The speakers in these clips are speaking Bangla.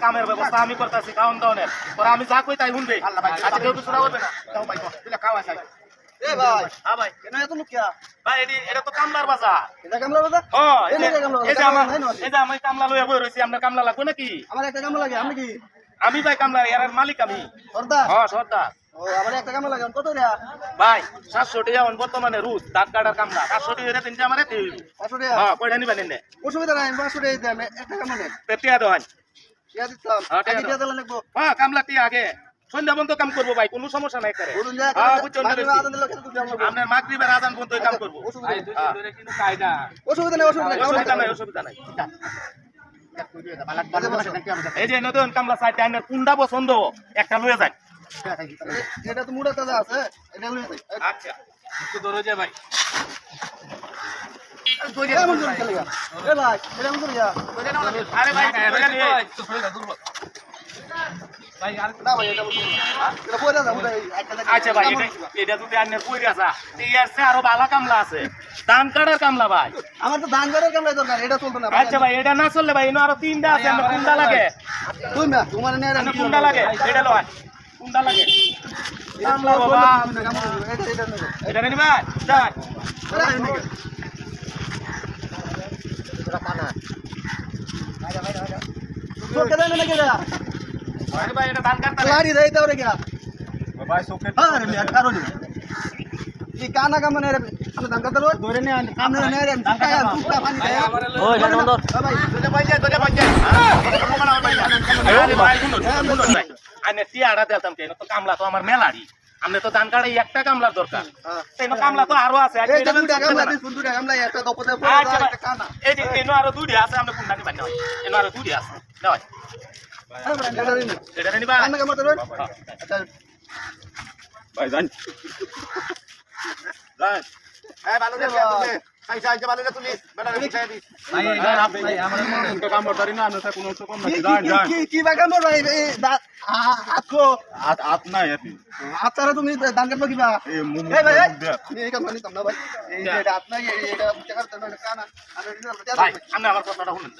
কামের ব্যবস্থা আমি করতেছি খাওয়ান দাওয়ানের তোরা আমি যা কই তাই শুনবে আজকে কেউ কিছু না না ভাই খাওয়া চাই কামলা আমি ভাই এর মালিক আমি। সর্দার। হ্যাঁ সর্দার। ও আমার একটা কামলা লাগে কত রে? ভাই সাতশো টাকা বর্তমানে রুজ দাঁত কাটার কামলা সাতশো টাকা তিনটা আমার পাঁচশো টাকা হ্যাঁ কয়টা নিবেন অসুবিধা নাই পাঁচশো টাকা দিতে আমি একটা কামলা নেই টিয়া দোহান হ্যাঁ, হ্যাঁ কামলা টিয়া আগে। সন্ধ্যা বন্ধ কাম করব ভাই কোনো সমস্যা নাই করে। আপনার মাগরিবের কাম করব। অসুবিধা নেই। অসুবিধা নেই অসুবিধা নেই। অসুবিধা নাই অসুবিধা নাই। এই যে নতুন কামলা সাইড আইনের কোনটা পছন্দ। একটা লয়ে যায় এটা তো মুড়া তাজা আছে এটা আচ্ছা একটু ধরে যে ভাই। আচ্ছা এটা যদি আরও ভালো কামলা আছে। ধান কাটার কামলা ভাই। আমার তো ধান গাড়ির কামলা দরকার এটা চলতো না আচ্ছা ভাই এটা না চললে ভাই এনে আরও তিনটা আছে আমরা কোনটা লাগে। না তোমার কোনটা লাগে এটা লয়। কোনটা লাগে? এটা এটা নেবে এটা নিবি ভাই যাই এটা? নেবে তোকে দেন আমি টিয়াড়া দিতাম কেন তো কামলা তো আমার মেলারি আমনে তো ধান কাটাই একটা কামলার দরকার তাই না কামলা তো আরও আছে এই যে দুটা আচ্ছা এনো আরও আছে আমরা কোনটা নিবান নয় এনো আরও দুইটা আছে নয় এটা নিবা কানা কাম তো আচ্ছা ভাই জান জান এই ভালো দে তুই পয়সা আইছে ভালো দে তুই বেটা পয়সা দিস ভাই ভাই আমার মনে কাম করতারি না না কোনো তো কম কি কি- কি কি বাগান নাই তুমি দান কিবা? আমার কথাটা শুনুন।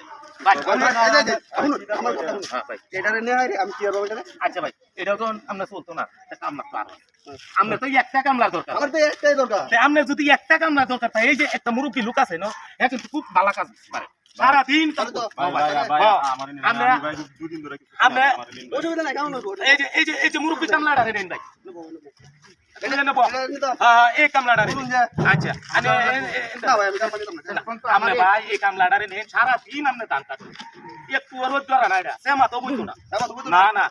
হ্যাঁ, ভাই। এটা এটা আচ্ছা ভাই এটাও তো আমরা চলতো না। তা কামলা আমরা তো একটা কামলা দরকার। আমার তো একটাই দরকার। তা যদি একটা কামলা দরকার এই যে একটা মুরব্বী লোক আছে না? হ্যাঁ কিন্তু খুব ভালো কাজ পারে সারাদিন। হ্যাঁ, এই যে এই যে এই যে মুরব্বী কামলাটা রেডেন ভাই। নিতাম হ্যাঁ, এই কামলাটা রেডেন আচ্ছা না আমরা ভাই এই কামলাটা রেডেন সারাদিন আপনি ধান কাটবেন একটু রোদ ধরা না। এটা সেমা তো বুঝতো না। আমার না। না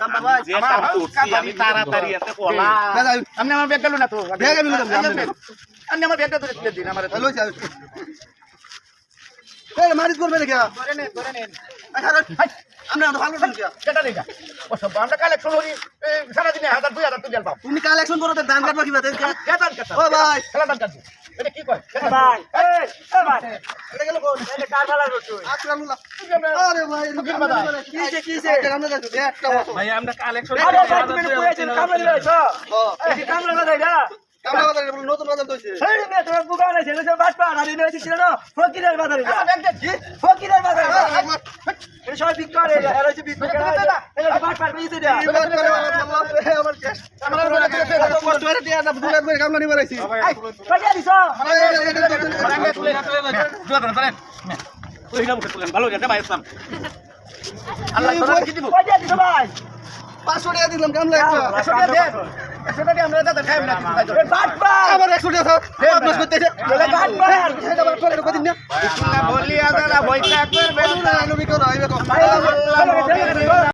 কাম ভাই যে কাম করছি আমি আমার ব্যাগ গেল না তো। আমি আমার ব্যাগটা তুলে দিন আমার স্যার এই মারিজ করবে নাকি? ধরে নেন ধরে নেন। আচ্ছা আমরা তো ভালো শুনছি কেটা নেই ও সব আমরা কালেকশন করি সারাদিনে হাজার দুই হাজার তুলে পাও তুমি কালেকশন করো তো দান কাটবা কিবা কেতান কেতান ও ভাই। খেলা দান কাটছি এটা কি কয়? ভাই এই এই ভাই। এটা গেল কোন এটা কার ভালো করছ আকরামুল্লাহ আরে ভাই কিসে কিসে এটা আমরা যাচ্ছি একটা ভাই আমরা কালেকশন আরে ভাই তুমি কইছেন ও এই না না নতুন বাজার কইছে এই মে তোমার দোকান আছে এটা বাট পা আর ছিল না ফকিরের বাজারে ফকিরের বাজারে এই সব বিক্রি করে হচ্ছে বিক্রি করে এটা বাট পা দেয়া আমার কে আমার কষ্ট করে দিয়া না দুলার করে কামলা নিবার আইছি কইয়া দিছো ভালো যাতে ভাই ইসলাম আল্লাহ কি দিব কইয়া দিছো ভাই 500 টাকা দিলাম কামলা একটা একশো টাকা দেন একশো টাকা আমরা দাদা খাই না বাট পা আবার 100 টাকা দাও বলি আদারা বইটা করবে